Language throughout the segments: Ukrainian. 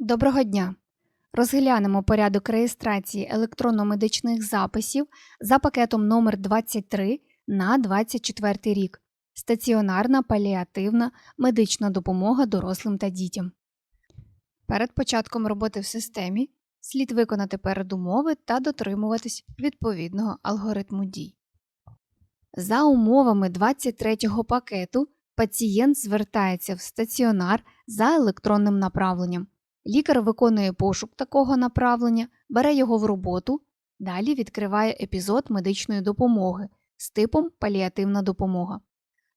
Доброго дня! Розглянемо порядок реєстрації електронно-медичних записів за пакетом номер 23 на 24 рік. Стаціонарна паліативна медична допомога дорослим та дітям. Перед початком роботи в системі слід виконати передумови та дотримуватись відповідного алгоритму дій. За умовами 23 пакету пацієнт звертається в стаціонар за електронним направленням. Лікар виконує пошук такого направлення, бере його в роботу, далі відкриває епізод медичної допомоги з типом паліативна допомога.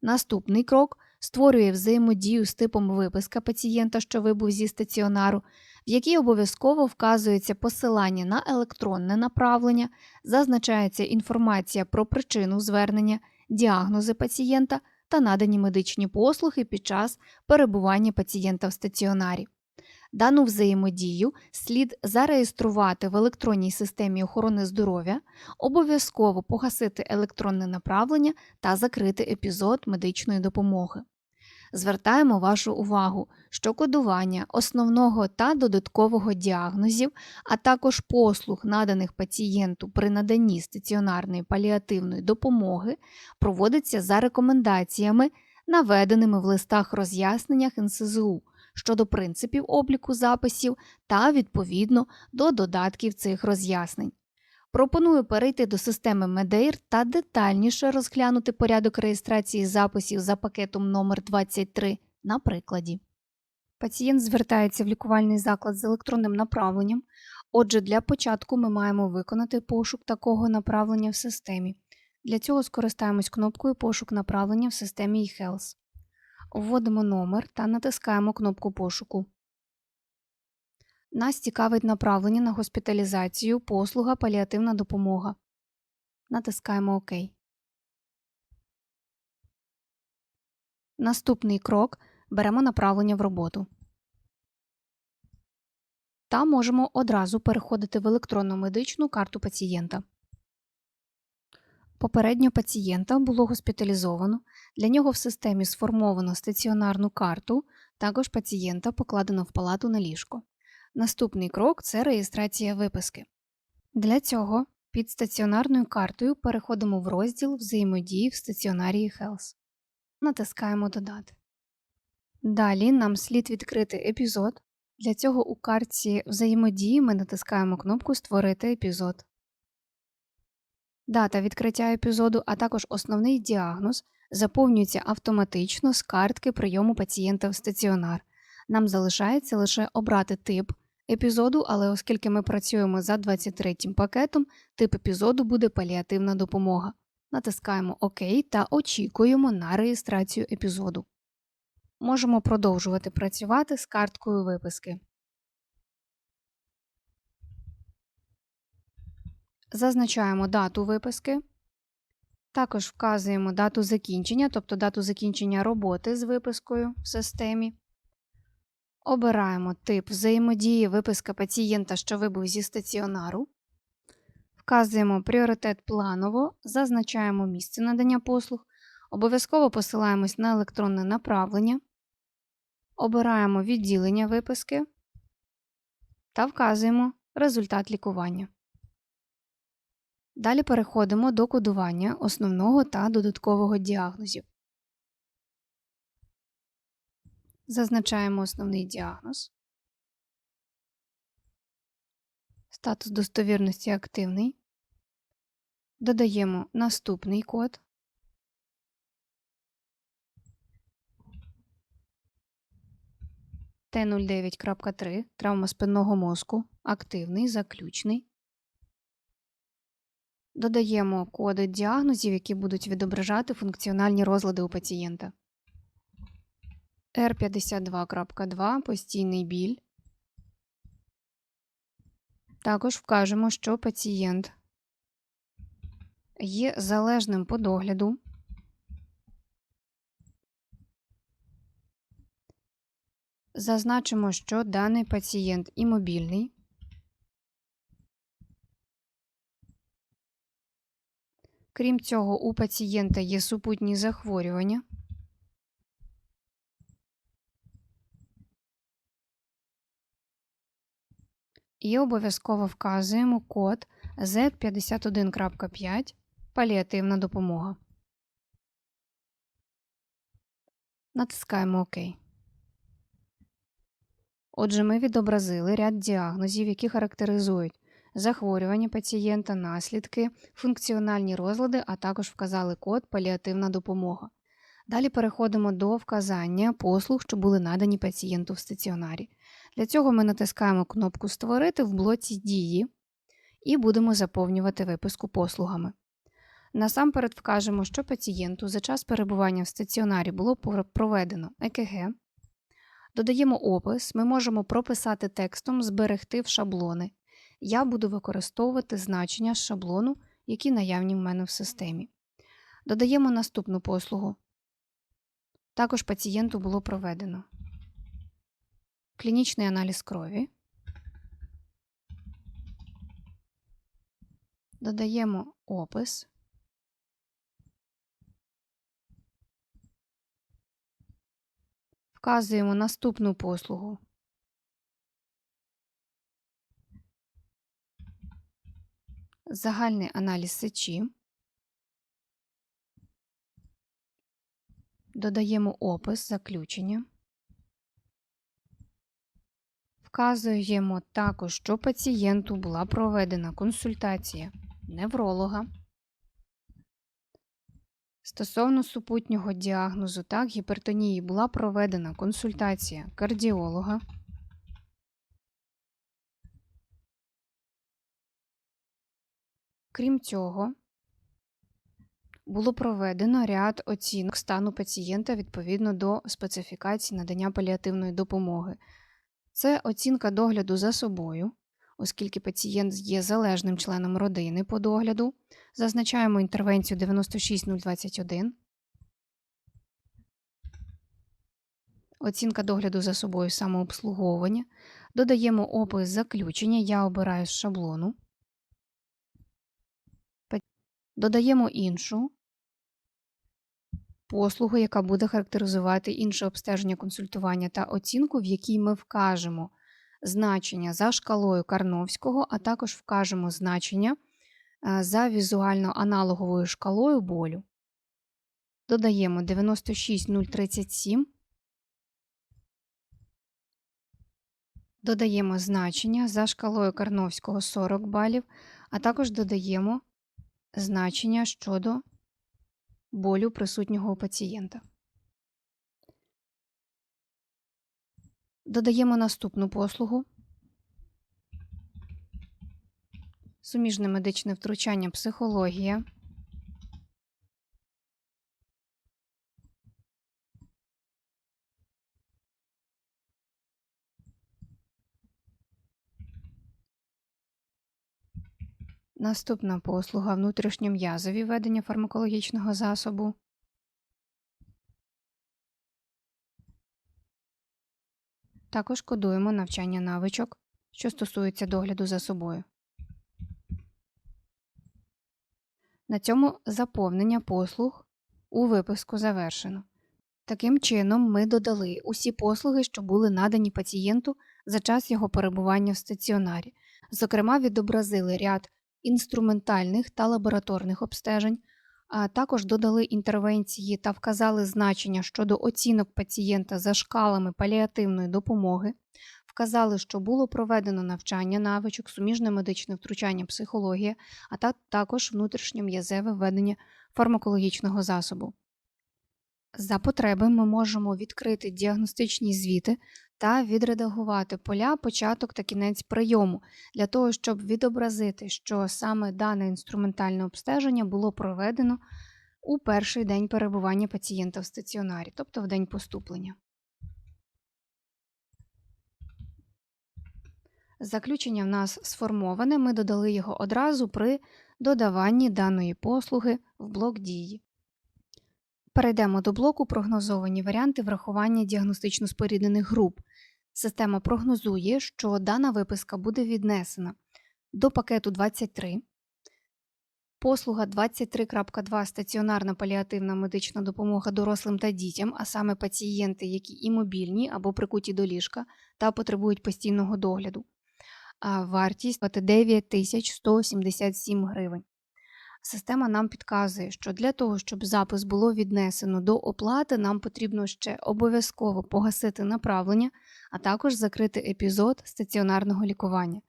Наступний крок створює взаємодію з типом виписка пацієнта, що вибув зі стаціонару, в якій обов'язково вказується посилання на електронне направлення, зазначається інформація про причину звернення, діагнози пацієнта та надані медичні послуги під час перебування пацієнта в стаціонарі. Дану взаємодію слід зареєструвати в електронній системі охорони здоров'я, обов'язково погасити електронне направлення та закрити епізод медичної допомоги. Звертаємо вашу увагу, що кодування основного та додаткового діагнозів, а також послуг, наданих пацієнту при наданні стаціонарної паліативної допомоги, проводиться за рекомендаціями, наведеними в листах роз'ясненнях НСЗУ щодо принципів обліку записів та відповідно до додатків цих роз'яснень. Пропоную перейти до системи Медеїр та детальніше розглянути порядок реєстрації записів за пакетом номер 23 на прикладі. Пацієнт звертається в лікувальний заклад з електронним направленням. Отже, для початку ми маємо виконати пошук такого направлення в системі. Для цього скористаємось кнопкою Пошук направлення в системі eHealth. Вводимо номер та натискаємо кнопку пошуку. Нас цікавить направлення на госпіталізацію, послуга паліативна допомога. Натискаємо ОК. Наступний крок беремо направлення в роботу. Та можемо одразу переходити в електронну медичну карту пацієнта. Попередньо пацієнта було госпіталізовано, для нього в системі сформовано стаціонарну карту, також пацієнта покладено в палату на ліжко. Наступний крок це реєстрація виписки. Для цього під стаціонарною картою переходимо в розділ взаємодії в стаціонарії Health. Натискаємо Додати. Далі нам слід відкрити епізод. Для цього у картці взаємодії ми натискаємо кнопку Створити епізод. Дата відкриття епізоду, а також основний діагноз заповнюються автоматично з картки прийому пацієнта в стаціонар. Нам залишається лише обрати тип епізоду, але оскільки ми працюємо за 23 пакетом, тип епізоду буде паліативна допомога. Натискаємо ОК та очікуємо на реєстрацію епізоду. Можемо продовжувати працювати з карткою виписки. Зазначаємо дату виписки. Також вказуємо дату закінчення, тобто дату закінчення роботи з випискою в системі. Обираємо тип взаємодії виписка пацієнта, що вибув зі стаціонару. Вказуємо пріоритет планово, зазначаємо місце надання послуг. Обов'язково посилаємось на електронне направлення. Обираємо відділення виписки та вказуємо результат лікування. Далі переходимо до кодування основного та додаткового діагнозів. Зазначаємо основний діагноз. Статус достовірності активний. Додаємо наступний код. Т09.3 травма спинного мозку. Активний, заключний. Додаємо коди діагнозів, які будуть відображати функціональні розлади у пацієнта. R52.2 постійний біль. Також вкажемо, що пацієнт є залежним по догляду. Зазначимо, що даний пацієнт імобільний. Крім цього, у пацієнта є супутні захворювання. І обов'язково вказуємо код Z51.5 паліативна допомога. Натискаємо ОК. Отже, ми відобразили ряд діагнозів, які характеризують захворювання пацієнта, наслідки, функціональні розлади, а також вказали код паліативна допомога. Далі переходимо до вказання послуг, що були надані пацієнту в стаціонарі. Для цього ми натискаємо кнопку Створити в блоці Дії і будемо заповнювати виписку послугами. Насамперед вкажемо, що пацієнту за час перебування в стаціонарі було проведено ЕКГ. Додаємо опис, ми можемо прописати текстом, зберегти в шаблони. Я буду використовувати значення шаблону, які наявні в мене в системі. Додаємо наступну послугу. Також пацієнту було проведено клінічний аналіз крові. Додаємо опис. Вказуємо наступну послугу. Загальний аналіз сечі. Додаємо опис заключення. Вказуємо також, що пацієнту була проведена консультація невролога. Стосовно супутнього діагнозу так, гіпертонії була проведена консультація кардіолога. Крім цього, було проведено ряд оцінок стану пацієнта відповідно до специфікації надання паліативної допомоги. Це оцінка догляду за собою, оскільки пацієнт є залежним членом родини по догляду. Зазначаємо інтервенцію 96021. Оцінка догляду за собою самообслуговування. Додаємо опис заключення. Я обираю з шаблону. Додаємо іншу послугу, яка буде характеризувати інше обстеження консультування та оцінку, в якій ми вкажемо значення за шкалою Карновського, а також вкажемо значення е, за візуально-аналоговою шкалою болю. Додаємо 96037. Додаємо значення за шкалою Карновського 40 балів, а також додаємо значення щодо болю присутнього у пацієнта. Додаємо наступну послугу. Суміжне медичне втручання психологія. Наступна послуга внутрішньом'язові ведення фармакологічного засобу. Також кодуємо навчання навичок, що стосується догляду за собою. На цьому заповнення послуг у виписку завершено. Таким чином, ми додали усі послуги, що були надані пацієнту за час його перебування в стаціонарі. Зокрема, відобразили ряд інструментальних та лабораторних обстежень, а також додали інтервенції та вказали значення щодо оцінок пацієнта за шкалами паліативної допомоги, вказали, що було проведено навчання навичок, суміжне медичне втручання психологія, а також внутрішньом'язеве введення фармакологічного засобу. За потреби ми можемо відкрити діагностичні звіти та відредагувати поля початок та кінець прийому для того, щоб відобразити, що саме дане інструментальне обстеження було проведено у перший день перебування пацієнта в стаціонарі, тобто в день поступлення. Заключення в нас сформоване, ми додали його одразу при додаванні даної послуги в блок дії. Перейдемо до блоку прогнозовані варіанти врахування діагностично споріднених груп. Система прогнозує, що дана виписка буде віднесена до пакету 23. Послуга 23.2 стаціонарна паліативна медична допомога дорослим та дітям, а саме пацієнти, які імобільні або прикуті до ліжка та потребують постійного догляду. а вартість 9177 гривень. Система нам підказує, що для того, щоб запис було віднесено до оплати, нам потрібно ще обов'язково погасити направлення, а також закрити епізод стаціонарного лікування.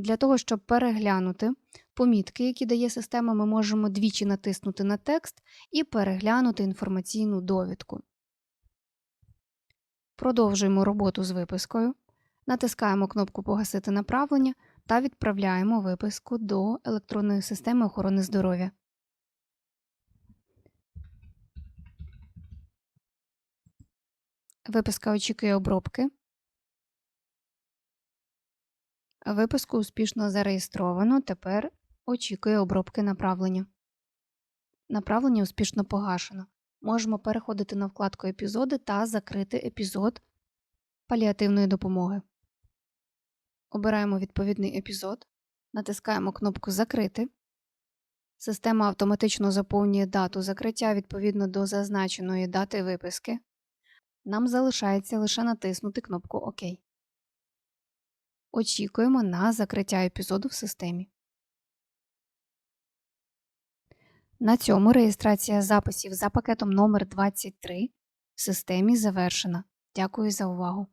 Для того, щоб переглянути помітки, які дає система, ми можемо двічі натиснути на текст і переглянути інформаційну довідку. Продовжуємо роботу з випискою. Натискаємо кнопку Погасити направлення та відправляємо виписку до електронної системи охорони здоров'я. Виписка очікує обробки. Виписку успішно зареєстровано. Тепер очікує обробки направлення. Направлення успішно погашено. Можемо переходити на вкладку Епізоди та закрити епізод паліативної допомоги. Обираємо відповідний епізод, натискаємо кнопку Закрити. Система автоматично заповнює дату закриття відповідно до зазначеної дати виписки. Нам залишається лише натиснути кнопку ОК. Очікуємо на закриття епізоду в системі. На цьому реєстрація записів за пакетом номер 23 в системі завершена. Дякую за увагу!